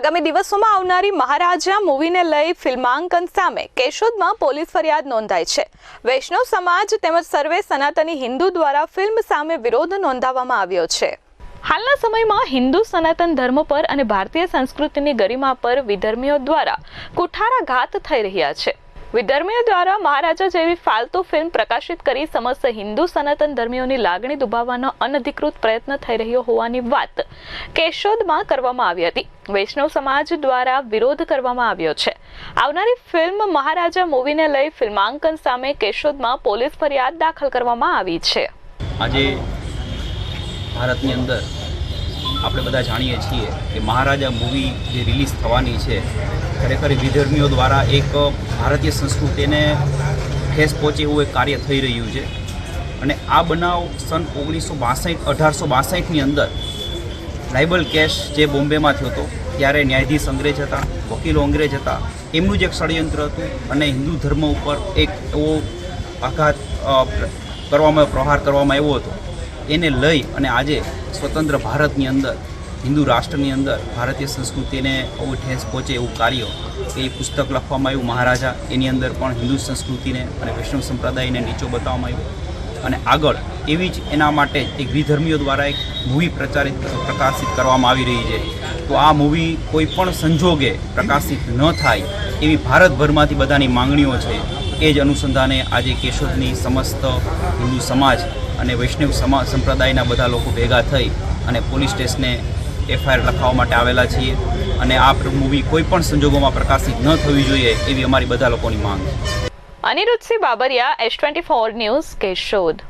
આગામી દિવસોમાં આવનારી મહારાજા મૂવીને લઈ ફિલ્માંકન સામે કેશોદમાં પોલીસ ફરિયાદ નોંધાઈ છે. વૈષ્ણવ સમાજ તેમજ સર્વે સનાતની હિન્દુ દ્વારા ફિલ્મ સામે વિરોધ નોંધાવવામાં આવ્યો છે. હાલના સમયમાં હિન્દુ સનાતન ધર્મ પર અને ભારતીય સંસ્કૃતિની ગરિમા પર વિધર્મીઓ દ્વારા કુઠારાઘાત થઈ રહ્યા છે. વિધર્મીઓ દ્વારા મહારાજા જેવી ફાલતુ ફિલ્મ પ્રકાશિત કરી સમસ્ત હિન્દુ સનાતન ધર્મીઓની લાગણી દુભાવવાનો અનધિકૃત પ્રયત્ન થઈ રહ્યો હોવાની વાત કેશોદમાં કરવામાં આવી હતી. વૈષ્ણવ સમાજ દ્વારા વિરોધ કરવામાં આવ્યો છે. આવનારી ફિલ્મ મહારાજા મૂવીને લઈ ફિલ્માંકન સામે કેશોદમાં પોલીસ ફરિયાદ દાખલ કરવામાં આવી છે. આજે ભારતની અંદર આપણે બધા જાણીએ છીએ કે મહારાજા મૂવી જે રિલીઝ થવાની છે, ખરેખર વિધર્મીઓ દ્વારા એક ભારતીય સંસ્કૃતિને ઠેસ પહોંચે એવું એક કાર્ય થઈ રહ્યું છે. અને આ બનાવ સન ઓગણીસો બાસઠ, અઢારસો બાસઠની અંદર લાઇબલ કેશ જે બોમ્બેમાં થયો હતો, ત્યારે ન્યાયાધીશ અંગ્રેજ હતા, વકીલો અંગ્રેજ હતા, એમનું જ એક ષડયંત્ર હતું અને હિન્દુ ધર્મ ઉપર એક એવો આઘાત કરવામાં, પ્રહાર કરવામાં આવ્યો હતો. એને લઈ અને આજે સ્વતંત્ર ભારતની અંદર, હિન્દુ રાષ્ટ્રની અંદર ભારતીય સંસ્કૃતિને બહુ ઠેસ પહોંચે એવું કાર્ય એ પુસ્તક લખવામાં આવ્યું મહારાજા. એની અંદર પણ હિન્દુ સંસ્કૃતિને અને વૈષ્ણવ સંપ્રદાયને નીચો બતાવવામાં આવ્યો. અને આગળ એવી જ એના માટે એક વિધર્મીઓ દ્વારા એક મૂવી પ્રચારિત પ્રકાશિત કરવામાં આવી રહી છે. તો આ મૂવી કોઈ પણ સંજોગે પ્રકાશિત ન થાય એવી ભારતભરમાંથી બધાની માંગણીઓ છે. એ જ અનુસંધાને આજે કેશોદની સમસ્ત હિન્દુ સમાજ અને વૈષ્ણવ સમા, સંપ્રદાયના બધા લોકો ભેગા થઈ અને પોલીસ સ્ટેશને એફઆઈઆર લખાવવા માટે આવેલા છીએ. અને આ મૂવી કોઈ પણ સંજોગોમાં પ્રકાશિત ન થવી જોઈએ એવી અમારી બધા લોકોની માંગ છે. Anirudhsinh Babariya, S twenty four news, Keshod.